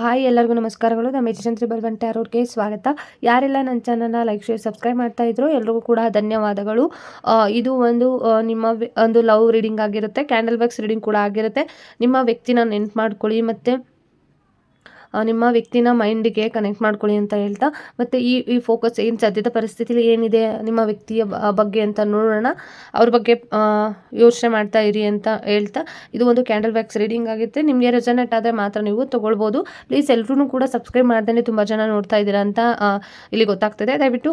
Hi, ಎಲ್ಲರಿಗೂ ನಮಸ್ಕಾರಗಳು. ನಮ್ಮ ಯಜಂತ್ರಿ ಬಲ್ವಂಟೆ ಅವ್ರಿಗೆ ಸ್ವಾಗತ. ಯಾರೆಲ್ಲ ನನ್ನ ಚಾನಲ್ನ ಲೈಕ್, ಶೇರ್, ಸಬ್ಸ್ಕ್ರೈಬ್ ಮಾಡ್ತಾ ಇದ್ರು, ಎಲ್ರಿಗೂ ಕೂಡ ಧನ್ಯವಾದಗಳು. ಇದು ಒಂದು ನಿಮ್ಮ ಒಂದು ಲವ್ ರೀಡಿಂಗ್ ಆಗಿರುತ್ತೆ. ಕ್ಯಾಂಡಲ್ ಬಾಕ್ಸ್ ರೀಡಿಂಗ್ ಕೂಡ ಆಗಿರುತ್ತೆ. ನಿಮ್ಮ ವ್ಯಕ್ತಿನ ನೆನ್ಪು ಮಾಡ್ಕೊಳ್ಳಿ. ಮತ್ತು ನಿಮ್ಮ ವ್ಯಕ್ತಿನ ಮೈಂಡಿಗೆ ಕನೆಕ್ಟ್ ಮಾಡ್ಕೊಳ್ಳಿ ಅಂತ ಹೇಳ್ತಾ, ಮತ್ತು ಈ ಈ ಫೋಕಸ್ ಏನು ಸದ್ಯದ ಪರಿಸ್ಥಿತಿಲಿ ಏನಿದೆ, ನಿಮ್ಮ ವ್ಯಕ್ತಿಯ ಬಗ್ಗೆ ಅಂತ ನೋಡೋಣ. ಅವ್ರ ಬಗ್ಗೆ ಯೋಚನೆ ಮಾಡ್ತಾ ಇರಿ ಅಂತ ಹೇಳ್ತಾ, ಇದು ಒಂದು ಕ್ಯಾಂಡಲ್ ವ್ಯಾಕ್ಸ್ ರೀಡಿಂಗ್ ಆಗುತ್ತೆ ನಿಮಗೆ ರೆಸನೆಟ್ ಆದರೆ ಮಾತ್ರ ನೀವು ತೊಗೊಳ್ಬೋದು. ಪ್ಲೀಸ್ ಎಲ್ಲರೂ ಕೂಡ ಸಬ್ಸ್ಕ್ರೈಬ್ ಮಾಡ್ದೇ ತುಂಬ ಜನ ನೋಡ್ತಾ ಇದ್ದೀರಾ ಅಂತ ಇಲ್ಲಿ ಗೊತ್ತಾಗ್ತದೆ. ದಯವಿಟ್ಟು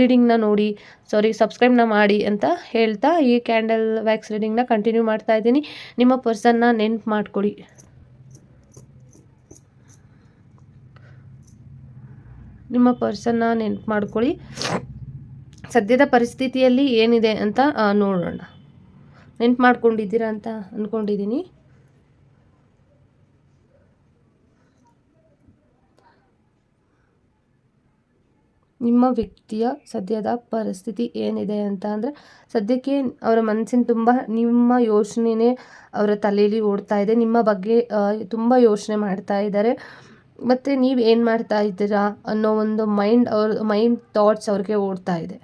ರೀಡಿಂಗ್ನ ನೋಡಿ ಸಾರಿ ಸಬ್ಸ್ಕ್ರೈಬ್ನ ಮಾಡಿ ಅಂತ ಹೇಳ್ತಾ, ಈ ಕ್ಯಾಂಡಲ್ ವ್ಯಾಕ್ಸ್ ರೀಡಿಂಗ್ನ ಕಂಟಿನ್ಯೂ ಮಾಡ್ತಾ ಇದ್ದೀನಿ. ನಿಮ್ಮ ಪರ್ಸನ್ನ ನೆನ್ಪು ಮಾಡ್ಕೊಳ್ಳಿ. ನಿಮ್ಮ ಪರ್ಸನ್ನ ನೆನ್ಪು ಮಾಡ್ಕೊಳ್ಳಿ. ಸದ್ಯದ ಪರಿಸ್ಥಿತಿಯಲ್ಲಿ ಏನಿದೆ ಅಂತ ನೋಡೋಣ. ನೆನ್ಪು ಮಾಡ್ಕೊಂಡಿದ್ದೀರಾ ಅಂತ ಅಂದ್ಕೊಂಡಿದ್ದೀನಿ ನಿಮ್ಮ ವ್ಯಕ್ತಿಯ ಸದ್ಯದ ಪರಿಸ್ಥಿತಿ ಏನಿದೆ ಅಂತ ಅಂದರೆ, ಸದ್ಯಕ್ಕೆ ಅವರ ಮನಸ್ಸಿನ ತುಂಬ, ನಿಮ್ಮ ಯೋಚನೆನೇ ಅವರ ತಲೆಯಲ್ಲಿ ಓಡ್ತಾ ಇದೆ. ನಿಮ್ಮ ಬಗ್ಗೆ ತುಂಬ ಯೋಚನೆ ಮಾಡ್ತಾ ಇದ್ದಾರೆ. ಮತ್ತು ನೀವು ಏನು ಮಾಡ್ತಾ ಇದ್ದೀರಾ ಅನ್ನೋ ಒಂದು ಮೈಂಡ್ ಅವ್ರ ಮೈಂಡ್ ಥಾಟ್ಸ್ ಅವ್ರಿಗೆ ಓಡ್ತಾ ಇದೆ.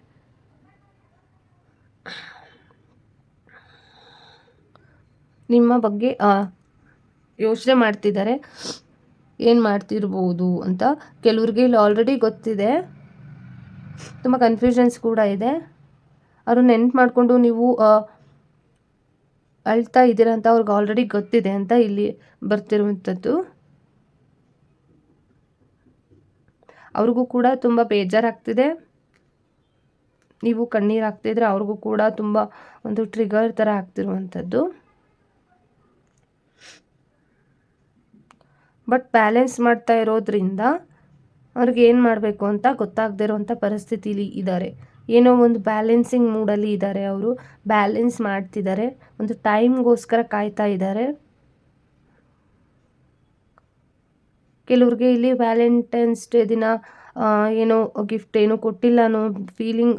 ನಿಮ್ಮ ಬಗ್ಗೆ ಯೋಚನೆ ಮಾಡ್ತಿದ್ದಾರೆ ಏನು ಮಾಡ್ತಿರ್ಬೋದು ಅಂತ ಕೆಲವ್ರಿಗೆ ಇಲ್ಲಿ ಆಲ್ರೆಡಿ ಗೊತ್ತಿದೆ. ತುಂಬ ಕನ್ಫ್ಯೂಷನ್ಸ್ ಕೂಡ ಇದೆ. ಅವರು ನೆನ್ಪು ಮಾಡಿಕೊಂಡು ನೀವು ಅಳ್ತಾ ಇದ್ದೀರಾ ಅಂತ ಅವ್ರಿಗೆ ಆಲ್ರೆಡಿ ಗೊತ್ತಿದೆ ಅಂತ ಇಲ್ಲಿ ಬರ್ತಿರುವಂಥದ್ದು. ಅವ್ರಿಗೂ ಕೂಡ ತುಂಬ ಬೇಜಾರಾಗ್ತಿದೆ. ನೀವು ಕಣ್ಣೀರು ಹಾಕ್ತಿದ್ರೆ ಅವ್ರಿಗೂ ಕೂಡ ತುಂಬ ಒಂದು ಟ್ರಿಗರ್ ಥರ ಆಗ್ತಿರುವಂಥದ್ದು. ಬಟ್ ಬ್ಯಾಲೆನ್ಸ್ ಮಾಡ್ತಾ ಇರೋದ್ರಿಂದ ಅವ್ರಿಗೆ ಏನು ಮಾಡಬೇಕು ಅಂತ ಗೊತ್ತಾಗದೇ ಇರೋವಂಥ ಪರಿಸ್ಥಿತಿಲಿ ಇದ್ದಾರೆ ಏನೋ ಒಂದು ಬ್ಯಾಲೆನ್ಸಿಂಗ್ ಮೂಡಲ್ಲಿ ಇದ್ದಾರೆ ಅವರು. ಬ್ಯಾಲೆನ್ಸ್ ಮಾಡ್ತಿದ್ದಾರೆ ಒಂದು ಟೈಮ್ಗೋಸ್ಕರ ಕಾಯ್ತಾ ಇದ್ದಾರೆ ಕೆಲವ್ರಿಗೆ ಇಲ್ಲಿ ವ್ಯಾಲೆಂಟೈನ್ಸ್ ಡೇ ದಿನ ಏನೋ ಗಿಫ್ಟ್ ಏನೋ ಕೊಟ್ಟಿಲ್ಲ ಅನ್ನೋ ಫೀಲಿಂಗ್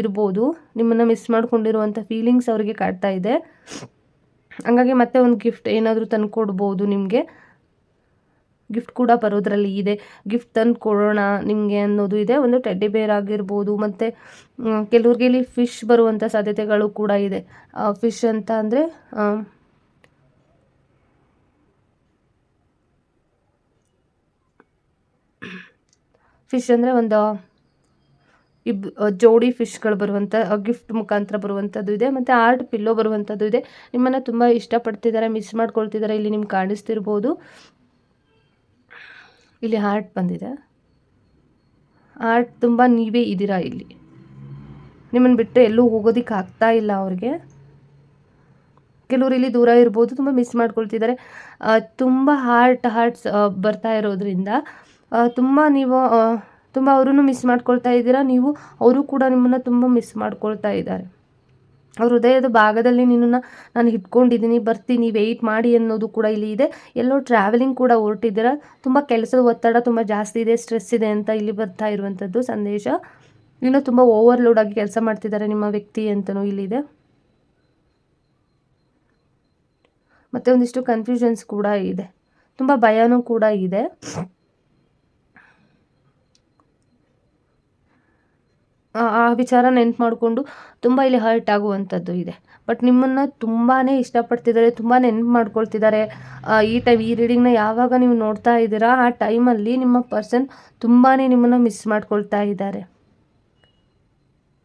ಇರ್ಬೋದು. ನಿಮ್ಮನ್ನು ಮಿಸ್ ಮಾಡ್ಕೊಂಡಿರುವಂಥ ಫೀಲಿಂಗ್ಸ್ ಅವರಿಗೆ ಕಾಡ್ತಾ ಇದೆ. ಹಂಗಾಗಿ ಮತ್ತೆ ಒಂದು ಗಿಫ್ಟ್ ಏನಾದರೂ ತಂದು ಕೊಡ್ಬೋದು ನಿಮಗೆ. ಗಿಫ್ಟ್ ಕೂಡ ಬರೋದ್ರಲ್ಲಿ ಇದೆ. ಗಿಫ್ಟ್ ತಂದು ಕೊಡೋಣ ನಿಮಗೆ ಅನ್ನೋದು ಇದೆ. ಒಂದು ಟೆಡ್ಡಿ ಬೇರ್ ಆಗಿರ್ಬೋದು, ಮತ್ತು ಕೆಲವ್ರಿಗೆ ಇಲ್ಲಿ ಫಿಶ್ ಬರುವಂಥ ಸಾಧ್ಯತೆಗಳು ಕೂಡ ಇದೆ. ಫಿಶ್ ಅಂತ ಅಂದರೆ ಫಿಶ್ ಅಂದರೆ ಒಂದು ಇಬ್ ಜೋಡಿ ಫಿಶ್ಗಳು ಬರುವಂಥ ಗಿಫ್ಟ್ ಮುಖಾಂತರ ಬರುವಂಥದ್ದು ಇದೆ. ಮತ್ತು ಆರ್ಟ್ ಪಿಲ್ಲೋ ಬರುವಂಥದ್ದು ಇದೆ. ನಿಮ್ಮನ್ನು ತುಂಬ ಇಷ್ಟಪಡ್ತಿದ್ದಾರೆ ಮಿಸ್ ಮಾಡ್ಕೊಳ್ತಿದ್ದಾರೆ ಇಲ್ಲಿ ನಿಮ್ಗೆ ಕಾಣಿಸ್ತಿರ್ಬೋದು. ಇಲ್ಲಿ ಹಾರ್ಟ್ ಬಂದಿದೆ. ಆರ್ಟ್ ತುಂಬ ನೀವೇ ಇದ್ದೀರಾ ಇಲ್ಲಿ. ನಿಮ್ಮನ್ನು ಬಿಟ್ಟು ಎಲ್ಲೂ ಹೋಗೋದಿಕ್ಕೆ ಆಗ್ತಾ ಇಲ್ಲ ಅವ್ರಿಗೆ. ಕೆಲವರು ಇಲ್ಲಿ ದೂರ ಇರ್ಬೋದು, ತುಂಬ ಮಿಸ್ ಮಾಡ್ಕೊಳ್ತಿದ್ದಾರೆ ತುಂಬ ಹಾರ್ಟ್, ಹಾರ್ಟ್ಸ್ ಬರ್ತಾ ಇರೋದ್ರಿಂದ ತುಂಬ ನೀವು ತುಂಬ ಅವರೂ ಮಿಸ್ ಮಾಡ್ಕೊಳ್ತಾ ಇದ್ದೀರಾ. ನೀವು, ಅವರು ಕೂಡ ನಿಮ್ಮನ್ನು ತುಂಬ ಮಿಸ್ ಮಾಡ್ಕೊಳ್ತಾ ಇದ್ದಾರೆ. ಅವ್ರ ಹೃದಯದ ಭಾಗದಲ್ಲಿ ನಿನ್ನನ್ನು ನಾನು ಇಟ್ಕೊಂಡಿದ್ದೀನಿ ಬರ್ತೀನಿ ವೆಯ್ಟ್ ಮಾಡಿ ಅನ್ನೋದು ಕೂಡ ಇಲ್ಲಿ ಇದೆ. ಎಲ್ಲೋ ಟ್ರಾವೆಲಿಂಗ್ ಕೂಡ ಹೊರಟಿದ್ದೀರಾ. ತುಂಬ ಕೆಲಸದ ಒತ್ತಡ ತುಂಬ ಜಾಸ್ತಿ ಇದೆ ಸ್ಟ್ರೆಸ್ ಇದೆ ಅಂತ ಇಲ್ಲಿ ಬರ್ತಾ ಇರುವಂಥದ್ದು ಸಂದೇಶ. ಇನ್ನೂ ತುಂಬ ಓವರ್ಲೋಡ್ ಆಗಿ ಕೆಲಸ ಮಾಡ್ತಿದ್ದಾರೆ ನಿಮ್ಮ ವ್ಯಕ್ತಿ ಅಂತಲೂ ಇಲ್ಲಿದೆ ಮತ್ತು ಒಂದಿಷ್ಟು ಕನ್ಫ್ಯೂಷನ್ಸ್ ಕೂಡ ಇದೆ. ತುಂಬ ಭಯನೂ ಕೂಡ ಇದೆ. ಆ ವಿಚಾರ ನೆನ್ಪು ಮಾಡಿಕೊಂಡು ತುಂಬ ಇಲ್ಲಿ ಹರ್ಟ್ ಆಗುವಂಥದ್ದು ಇದೆ. ಬಟ್ ನಿಮ್ಮನ್ನು ತುಂಬಾ ಇಷ್ಟಪಡ್ತಿದ್ದಾರೆ, ತುಂಬ ನೆನ್ಪು ಮಾಡ್ಕೊಳ್ತಿದ್ದಾರೆ. ಈ ಟೈಮ್ ಈ ರೀಡಿಂಗ್ನ ಯಾವಾಗ ನೀವು ನೋಡ್ತಾ ಇದ್ದೀರಾ, ಆ ಟೈಮಲ್ಲಿ ನಿಮ್ಮ ಪರ್ಸನ್ ತುಂಬಾ ನಿಮ್ಮನ್ನು ಮಿಸ್ ಮಾಡ್ಕೊಳ್ತಾ ಇದ್ದಾರೆ.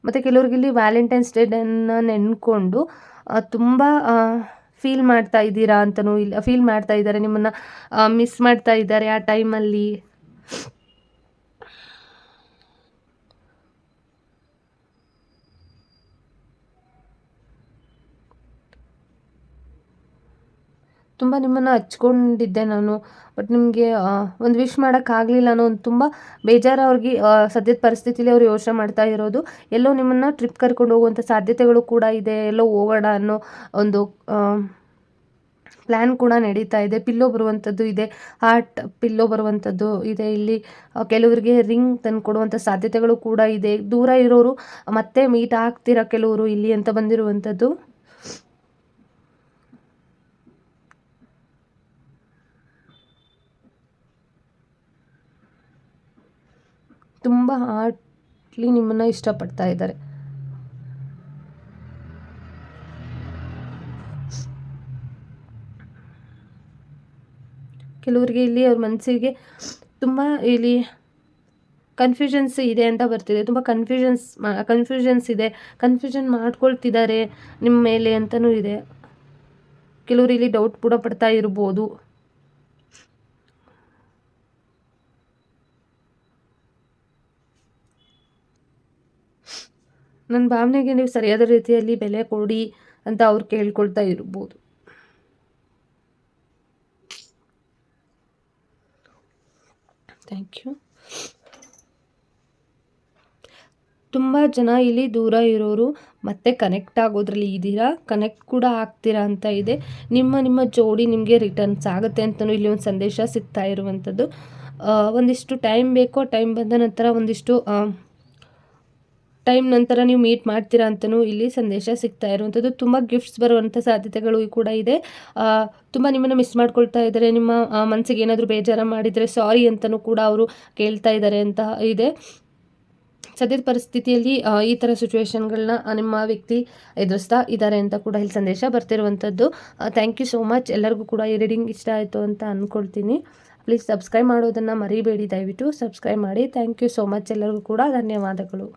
ಮತ್ತು ಕೆಲವ್ರಿಗೆ ಇಲ್ಲಿ ವ್ಯಾಲೆಂಟೈನ್ಸ್ ಡೇನ ನೆನ್ಕೊಂಡು ತುಂಬ ಫೀಲ್ ಮಾಡ್ತಾ ಇದ್ದೀರಾ ಅಂತಲೂ ಇಲ್ಲ ಫೀಲ್ ಮಾಡ್ತಾ ಇದ್ದಾರೆ, ನಿಮ್ಮನ್ನು ಮಿಸ್ ಮಾಡ್ತಾ ಇದ್ದಾರೆ ಆ ಟೈಮಲ್ಲಿ ತುಂಬ ನಿಮ್ಮನ್ನು ಹಚ್ಕೊಂಡಿದ್ದೆ ನಾನು. ಬಟ್ ನಿಮಗೆ ಒಂದು ವಿಶ್ ಮಾಡೋಕ್ಕಾಗಲಿಲ್ಲ ಅನ್ನೋ ಒಂದು ತುಂಬ ಬೇಜಾರು ಅವ್ರಿಗೆ ಸದ್ಯದ ಪರಿಸ್ಥಿತಿಲಿ ಅವ್ರು ಯೋಚನೆ ಮಾಡ್ತಾ ಇರೋದು. ಎಲ್ಲೋ ನಿಮ್ಮನ್ನು ಟ್ರಿಪ್ ಕರ್ಕೊಂಡು ಹೋಗುವಂಥ ಸಾಧ್ಯತೆಗಳು ಕೂಡ ಇದೆ. ಎಲ್ಲೋ ಹೋಗೋಣ ಅನ್ನೋ ಒಂದು ಪ್ಲ್ಯಾನ್ ಕೂಡ ನಡೀತಾ ಇದೆ. ಪಿಲ್ಲೋ ಬರುವಂಥದ್ದು ಇದೆ. ಹಾರ್ಟ್ ಪಿಲ್ಲೋ ಬರುವಂಥದ್ದು ಇದೆ. ಇಲ್ಲಿ ಕೆಲವರಿಗೆ ರಿಂಗ್ ತಂದು ಕೊಡುವಂಥ ಸಾಧ್ಯತೆಗಳು ಕೂಡ ಇದೆ. ದೂರ ಇರೋರು ಮತ್ತೆ ಮೀಟ್ ಆಗ್ತೀರಾ ಕೆಲವರು ಇಲ್ಲಿ ಅಂತ ಬಂದಿರುವಂಥದ್ದು ತುಂಬ ಹಾರ್ಟ್ಲಿ ನಿಮ್ಮನ್ನು ಇಷ್ಟಪಡ್ತಾ ಇದ್ದಾರೆ. ಕೆಲವರಿಗೆ ಇಲ್ಲಿ ಅವ್ರ ಮನಸ್ಸಿಗೆ ತುಂಬ ಇಲ್ಲಿ ಕನ್ಫ್ಯೂಷನ್ಸ್ ಇದೆ ಅಂತ ಬರ್ತಿದೆ. ತುಂಬ ಕನ್ಫ್ಯೂಷನ್ಸ್ ಕನ್ಫ್ಯೂಷನ್ಸ್ ಇದೆ. ಕನ್ಫ್ಯೂಷನ್ ಮಾಡ್ಕೊಳ್ತಿದ್ದಾರೆ ನಿಮ್ಮ ಮೇಲೆ ಅಂತಲೂ ಇದೆ. ಕೆಲವರು ಇಲ್ಲಿ ಡೌಟ್ ಕೂಡ ಪಡ್ತಾ ಇರ್ಬೋದು. ನನ್ನ ಭಾವನೆಗೆ ನೀವು ಸರಿಯಾದ ರೀತಿಯಲ್ಲಿ ಬೆಲೆ ಕೊಡಿ ಅಂತ ಅವ್ರು ಕೇಳ್ಕೊಳ್ತಾ ಇರ್ಬೋದು. ಥ್ಯಾಂಕ್ ಯು ತುಂಬ ಜನ ಇಲ್ಲಿ ದೂರ ಇರೋರು ಮತ್ತೆ ಕನೆಕ್ಟ್ ಆಗೋದ್ರಲ್ಲಿ ಇದ್ದೀರಾ? ಕನೆಕ್ಟ್ ಕೂಡ ಆಗ್ತೀರಾ ಅಂತ ಇದೆ. ನಿಮ್ಮ ನಿಮ್ಮ ಜೋಡಿ ನಿಮಗೆ ರಿಟರ್ನ್ಸ್ ಆಗುತ್ತೆ ಅಂತಲೂ ಇಲ್ಲಿ ಒಂದು ಸಂದೇಶ ಸಿಗ್ತಾ ಇರುವಂಥದ್ದು. ಒಂದಿಷ್ಟು ಟೈಮ್ ಬೇಕೋ ಟೈಮ್ ಬಂದ ನಂತರ ಒಂದಿಷ್ಟು ಟೈಮ್ ನಂತರ ನೀವು ಮೀಟ್ ಮಾಡ್ತೀರಾ ಅಂತಲೂ ಇಲ್ಲಿ ಸಂದೇಶ ಸಿಗ್ತಾ ಇರುವಂಥದ್ದು. ತುಂಬ ಗಿಫ್ಟ್ಸ್ ಬರುವಂಥ ಸಾಧ್ಯತೆಗಳು ಕೂಡ ಇದೆ. ತುಂಬ ನಿಮ್ಮನ್ನು ಮಿಸ್ ಮಾಡ್ಕೊಳ್ತಾ ಇದ್ದಾರೆ. ನಿಮ್ಮ ಮನಸ್ಸಿಗೆ ಏನಾದರೂ ಬೇಜಾರು ಮಾಡಿದರೆ ಸಾರಿ ಅಂತಲೂ ಕೂಡ ಅವರು ಕೇಳ್ತಾ ಇದ್ದಾರೆ ಅಂತ ಇದೆ. ಸದ್ಯದ ಪರಿಸ್ಥಿತಿಯಲ್ಲಿ ಈ ಥರ ಸಿಚುವೇಶನ್ಗಳನ್ನ ನಿಮ್ಮ ವ್ಯಕ್ತಿ ಎದುರಿಸ್ತಾ ಇದ್ದಾರೆ ಅಂತ ಕೂಡ ಇಲ್ಲಿ ಸಂದೇಶ ಬರ್ತಿರುವಂಥದ್ದು. ಥ್ಯಾಂಕ್ ಯು ಸೋ ಮಚ್ ಎಲ್ಲರಿಗೂ ಕೂಡ ಈ ರೀಡಿಂಗ್ ಇಷ್ಟ ಆಯಿತು ಅಂತ ಅಂದ್ಕೊಳ್ತೀನಿ ಪ್ಲೀಸ್ ಸಬ್ಸ್ಕ್ರೈಬ್ ಮಾಡೋದನ್ನು ಮರಿಬೇಡಿ ದಯವಿಟ್ಟು. ಸಬ್ಸ್ಕ್ರೈಬ್ ಮಾಡಿ. ಥ್ಯಾಂಕ್ ಯು ಸೋ ಮಚ್ ಎಲ್ಲರಿಗೂ ಕೂಡ ಧನ್ಯವಾದಗಳು.